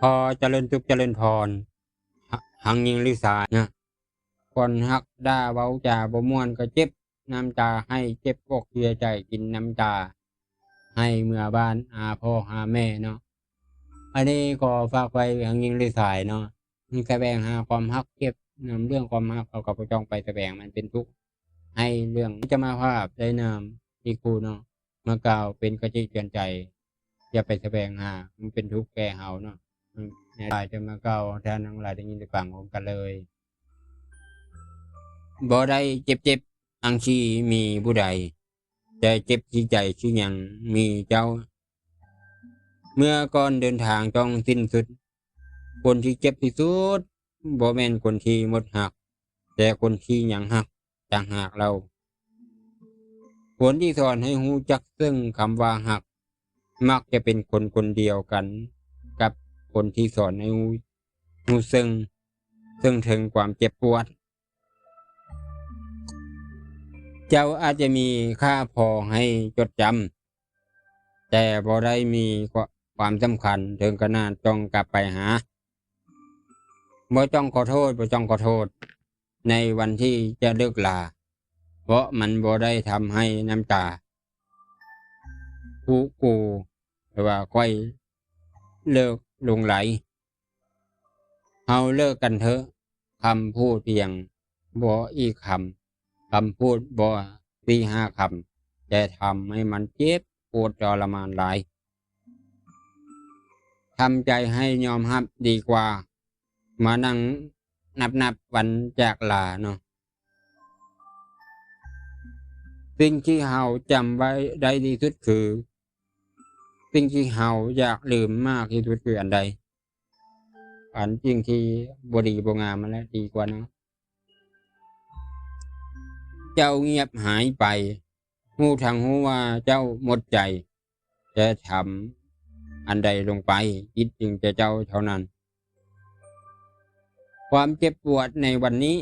พอเจริญสุขเจริญพรหังยิงลิสานะคนฮักด่าเว้าจาบ่ม่วนก็เจ็บน้ำตาให้เจ็บอกเสียใจกินน้ำตา ให้เมื่อบ้านอาพ่อหาแม่เนาะอันนี้ก็ฝากไว้หังยิงลิสายเนาะแสดงหาความฮักเก็บนำเรื่องความฮักเขากับจองไปแสดงมันเป็นทุกข์ให้เรื่องจะมาภาพได้นำที่ครูเนาะมากล่าวเป็นกระจิตเตือนใจ อย่าไปแสดงหามันเป็นทุกข์แก่เฮาเนาะ อืมในหลายจะมาเก้าแทนทั้งหลายได้ยินได้ฟังผมกันเลยบ่ได้เจ็บเจ็บอังชีมีผู้ใดแต่เจ็บที่ใจชื่อยังมีเจ้า เมื่อก่อนเดินทางต้องสิ้นสุด คนที่เจ็บที่สุดบ่แม่นคนที่หมดหัก แต่คนที่ยังหักต่างหากเราคนที่สอนให้หูจักซึ่งคำว่าหัก มักจะเป็นคนคนเดียวกัน คนที่สอนให้หูหูซึ่ง ซึ่งถึงความเจ็บปวด เจ้าอาจจะมีค่าพอให้จดจำแต่บ่ได้มีความสำคัญถึงขนาดต้องกลับไปหาบ่ต้องขอโทษบ่ต้องขอโทษ ในวันที่จะเลิกลา เพราะมันบ่ได้ทำให้น้ำตาผู้กูหรือว่าค่อยเลิก ลงไหลเฮาเลิกกันเถอะคำพูดเพียงบ่อีกคำคำพูดบ่สี่ห้าคำจะทำให้มันเจ็บปวดทรมานหลายทำใจให้ยอมรับดีกว่า มานั่งนับนับวันจากลาเนาะสิ่งที่เฮาจำไว้ได้ดีสุดคือ สิ่งที่เฮาอยากลืมมากที่สุดคืออันใด อันจริงที่บดีบงามมาแล้วดีกว่านะเจ้าเงียบหายไปหูทางหูว่าเจ้าหมดใจ จะทำอันใดลงไปคิดจึงจะเจ้าเท่านั้น ความเจ็บปวดในวันนี้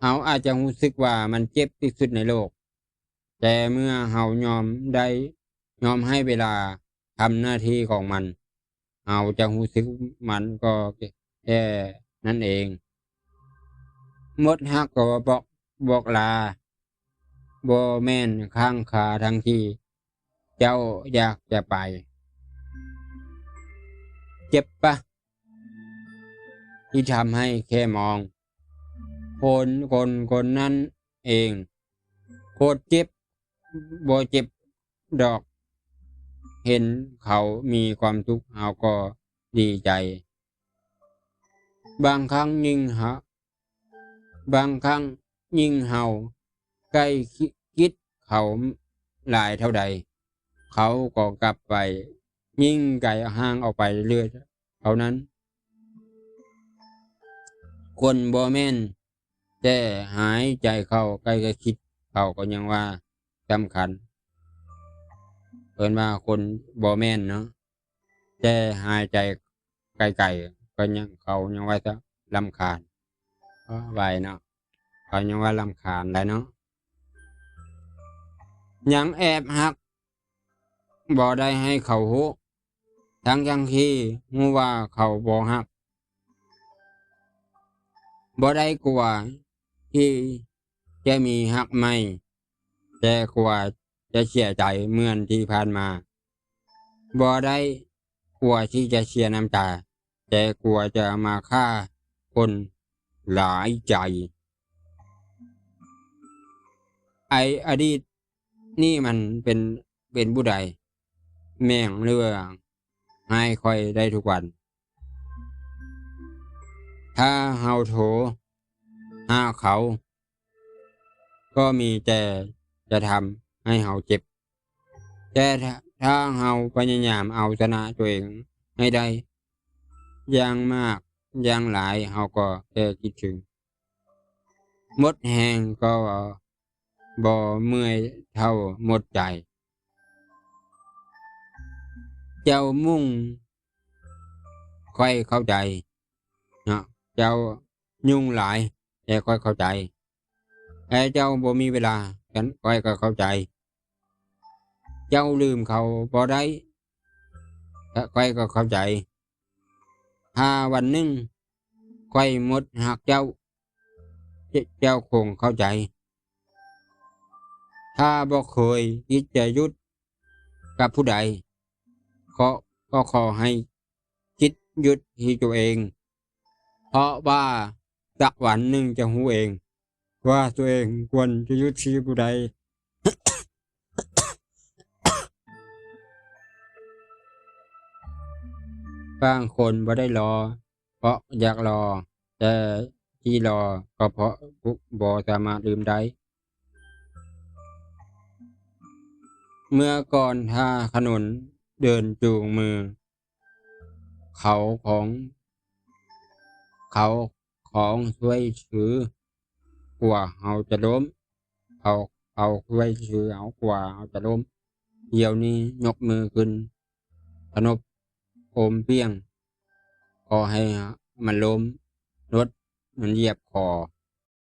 เขาอาจจะรู้สึกว่ามันเจ็บที่สุดในโลก แต่เมื่อเขายอมได้ ยอมให้เวลาทำหน้าที่ของมันเขาจะรู้สึกมันก็แค่นั่นเองมดฮักก็บอกบอกลาบแม่นข้างขาทั้งที่ เจ้าอยากจะไป เจ็บปะที่ทำให้แค่มอง คนคนคนนั้นเอง โคตรเจ็บบ่เจ็บดอก เห็นเขามีความทุกข์เราก็ดีใจ บางครั้งยิ่งหาบางครั้งยิ่งเห่าใกล้คิดเขาหลายเท่าใด เขาก็กลับไป ยิ่งไก่ห่างออกไปเรื่อยเท่านั้น คนบ่แม่นแต่หายใจเข้าใกล้ก็คิดเขาก็ยังว่าสำคัญ เพิ่นว่าคนบ่แม่นเนาะแต่หายใจไกลๆก็ยังเขายังว่าจะลำคาญก็ไวเนาะเขายังว่าลำคาญได้เนาะยังแอบหักบ่ได้ให้เขาหูทั้งยังที่หูว่าเขาบ่หักบ่ได้กลัวที่จะมีหักไม่แต่กลัว จะเสียใจเหมือนที่ผ่านมาบ่ได้กลัวที่จะเสียน้ำตา แต่กลัวจะมาฆ่าคนหลายใจ ไออดีตนี่มันเป็นเป็นผู้ใด แม่งเรื่องให้คอยได้ทุกวัน ถ้าเฮาโถหาเขา ก็มีแต่จะทำ ให้เฮาเจ็บ แต่ถ้าเฮาพยายามเอาชนะตัวเองให้ได้อย่างมากอย่างหลายเฮาก็แค่คิดถึงหมดแหงก็บ่เมื่อยเท่าหมดใจ เจ้ามุ่งค่อยเข้าใจเนะเจ้ายุ่งหลายแต่ค่อยเข้าใจแต่เจ้าบ่มีเวลา ฉันค่อยก็เข้าใจ เจ้าลืมเขาบ่ได้ค่อยก็เข้าใจถ้าวันหนึ่งค่อยหมดหักเจ้า เจ้าคงเข้าใจ ถ้าบ่เคยคิดจะยุดกับผู้ใดก็ก็ขอให้คิดหยุดที่ตัวเอง เพราะว่าสักวันหนึ่งจะรู้เอง ว่าตัวเองควรจะยุดที่ผู้ใดบางคนบ่ได้รอ เพราะอยากรอ แต่ที่รอก็เพราะบ่สามารถลืมได้เมื่อก่อนถ้าขนุนเดินจูงมือ เขาของ เขาของช่วยถือ กว่าเราจะล้มเอาเอาไว้ชื่อเอากว่าเราจะล้มเดี๋ยวนี้ยกมือขึ้นสนบโอมเพียงขอให้มันล้มรถมันเหยียบคอ